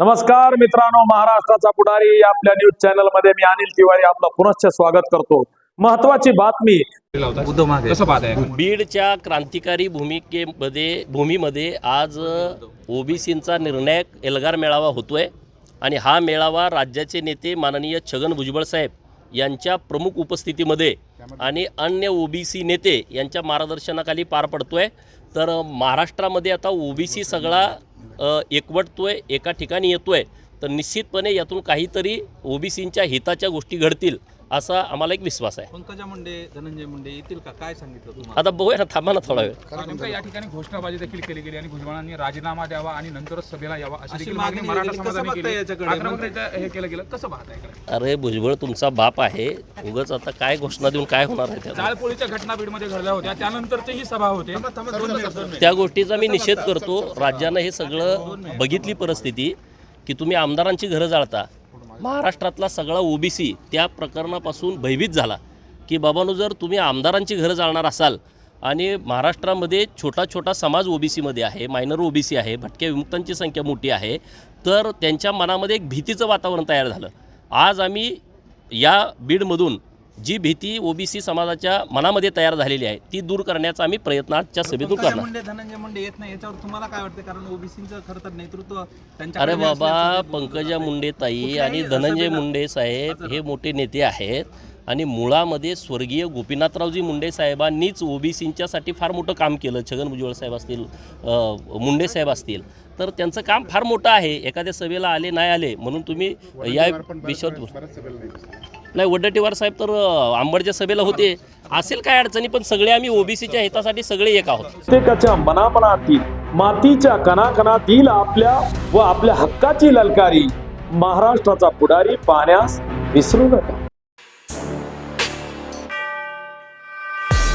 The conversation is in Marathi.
नमस्कार मित्रांनो महाराष्ट्राचा पुढारी आपल्या न्यूज चॅनलमध्ये मी अनिल तिवारी आपलं पुनश्च स्वागत करतो. महत्वाची बातमी. बीडच्या क्रांतिकारी भूमिकेमध्ये भूमीमध्ये आज ओबीसींचा निर्णायक एल्गार मेळावा होतोय आणि हा मेळावा राज्याचे नेते माननीय छगन भुजबळ साहेब यांच्या प्रमुख उपस्थितीमध्ये आणि अन्य ओबीसी नेते यांच्या मार्गदर्शनाखाली पार पडतोय. तर महाराष्ट्रामध्ये आता ओबीसी सगळा एकवटतोय एका ठिकाणी येतो आहे तर निश्चितपणे यातून काहीतरी ओबीसींच्या हिताच्या गोष्टी घडतील. असा आम्हाला एक विश्वास आहे. पंकजा मुंडे धनंजय मुंडे येतील का? काय सांगितलं तुम्हाला? आता बघूया ना थांबा ना थोडा वेळ. नेमकं या ठिकाणी घोषणाबाजी देखील केली गेली आणि भुजबळांनी राजीनामा द्यावा आणि नंतरच सभेला यावा अशी अशी देखील मागणी मागणी मराठा केली. कसं समाजाने बघताय केली. याच्याकडे? आक्रमकरित्या हे केलं गेलं. कसं पाहताय इकडे? अरे भुजबळ तुमचा बाप आहे. उगाच आता काय घोषणा देऊन काय होणार आहे त्याला? जाळपोळीच्या घटना बीडमध्ये घडल्या होत्या. त्यानंतरची ही सभा होते. त्या गोष्टीचा मी निषेध करतो. राज्यानं हे सगळं बघितली परिस्थिती की तुम्ही आमदारांची घरं जाळता. महाराष्ट्रातला सगळा ओबीसी त्या प्रकरणापासून भयभीत झाला. की बाबानो जर तुम्ही आमदारांची घरं जाळणार असाल आणि महाराष्ट्रामध्ये छोटा छोटा समाज ओबीसीमध्ये आहे मायनर ओबीसी आहे भटक्या विमुक्तांची संख्या मोठी आहे तर त्यांच्या मनामध्ये एक भीतीचं वातावरण तयार झालं. आज आम्ही या बीडमधून जी भीती ओबीसी समाजाच्या मनामध्ये तयार झालेली आहे ती दूर करण्याचा आम्ही प्रयत्न आजच्या सभेतून पंकजा करणार. मुंडे धनंजय मुंडे येत नाही याच्यावर तुम्हाला काय वाटतं? कारण ओबीसीचं खरं तर नेतृत्व त्यांच्याकडे अरे बाबा पंकजा. मुंडे ताई आणि धनंजय मुंडे साहेब हे मोठे नेते आहेत आणि मुळामध्ये स्वर्गीय गोपीनाथरावजी मुंडे साहेबांनीच ओबीसींच्यासाठी फार मोठं काम केलं. छगन भुजबळ साहेब असतील मुंडे साहेब असतील. तर त्यांचं काम फार मोठं आहे. एखाद्या सभेला आले नाही आले म्हणून तुम्ही या विषयावर नाही वड्डेटीवार साहेब तर आंबडच्या सभेला होते. असेल काय अडचणी पण सगळे आम्ही ओबीसीच्या हितासाठी सगळे एक आहोत. प्रत्येकाच्या मनामनातील मातीच्या कणाकणातील आपल्या व आपल्या हक्काची ललकारी महाराष्ट्राचा पुढारी पाहण्यास विसरू नका.